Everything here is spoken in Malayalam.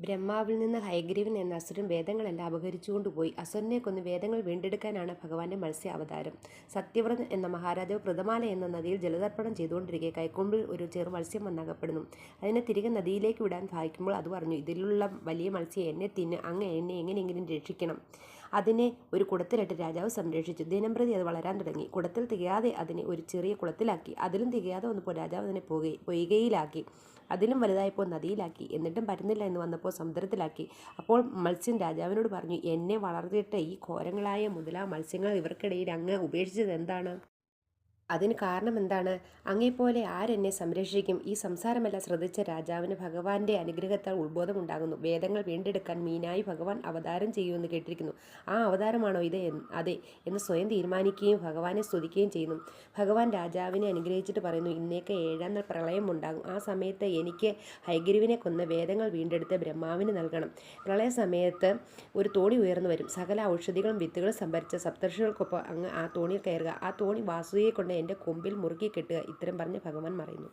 ബ്രഹ്മാവിൽ നിന്ന് ഹയഗ്രീവൻ എന്ന അസുരൻ വേദങ്ങളെല്ലാം അപഹരിച്ചുകൊണ്ടുപോയി. അസുരനെ കൊന്ന് വേദങ്ങൾ വീണ്ടെടുക്കാനാണ് ഭഗവാന്റെ മത്സ്യ അവതാരം സത്യവ്രതൻ എന്ന മഹാരാജാവ് പ്രതമാല എന്ന നദിയിൽ ജലതർപ്പണം ചെയ്തുകൊണ്ടിരിക്കെ കൈക്കൊമ്പിൽ ഒരു ചെറു മത്സ്യം വന്നകപ്പെടുന്നു. അതിനെ തിരികെ നദിയിലേക്ക് വിടാൻ ഭാവിക്കുമ്പോൾ അത് പറഞ്ഞു ഇതിലുള്ള വലിയ മത്സ്യം എന്നെ തിന്ന് അങ്ങ് എന്നെ എങ്ങനെയെങ്കിലും രക്ഷിക്കണം. അതിനെ ഒരു കുടത്തിലിട്ട് രാജാവ് സംരക്ഷിച്ചു. ദിനംപ്രതി അത് വളരാൻ തുടങ്ങി. കുടത്തിൽ തികയാതെ അതിനെ ഒരു ചെറിയ കുളത്തിലാക്കി. അതിലും തികയാതെ വന്നപ്പോൾ രാജാവ് അതിനെ പുക പൊയ്കയിലാക്കി. അതിലും വലുതായപ്പോൾ നദിയിലാക്കി. എന്നിട്ടും പറ്റുന്നില്ല എന്ന് വന്നപ്പോൾ സമുദ്രത്തിലാക്കി. അപ്പോൾ മത്സ്യം രാജാവിനോട് പറഞ്ഞു എന്നെ വളർത്തിയിട്ട് ഈ ഘോരങ്ങളായ മുതലാ മത്സ്യങ്ങൾ ഇവർക്കിടയിൽ അങ്ങ് ഉപേക്ഷിച്ചത് എന്താണ്? അതിന് കാരണം എന്താണ്? അങ്ങേപ്പോലെ ആരെന്നെ സംരക്ഷിക്കും? ഈ സംസാരമല്ല ശ്രദ്ധിച്ച രാജാവിന് ഭഗവാന്റെ അനുഗ്രഹത്താൽ ഉത്ബോധമുണ്ടാകുന്നു വേദങ്ങൾ വീണ്ടെടുക്കാൻ മീനായി ഭഗവാൻ അവതാരം ചെയ്യുമെന്ന് കേട്ടിരിക്കുന്നു. ആ അവതാരമാണോ ഇത് അതെ എന്ന് സ്വയം തീരുമാനിക്കുകയും ഭഗവാനെ സ്തുതിക്കുകയും ചെയ്യുന്നു. ഭഗവാൻ രാജാവിനെ അനുഗ്രഹിച്ചിട്ട് പറയുന്നു ഇന്നേക്ക് ഏഴാം നാൾ പ്രളയം ഉണ്ടാകും. ആ സമയത്ത് എനിക്ക് ഹൈഗിരിവിനെ കൊന്ന് വേദങ്ങൾ വീണ്ടെടുത്ത് ബ്രഹ്മാവിന് നൽകണം. പ്രളയ സമയത്ത് ഒരു തോണി ഉയർന്നു വരും. സകല ഔഷധികളും വിത്തുകളും സംഭരിച്ച സപ്തർഷികൾക്കൊപ്പം അങ്ങ് ആ തോണിയിൽ കയറുക. ആ തോണി വാസുകയെ കൊണ്ട് എന്റെ കൊമ്പിൽ മുറുക്കി കെട്ടുക ഇത്തരം പറഞ്ഞ് ഭഗവാൻ മറയുന്നു.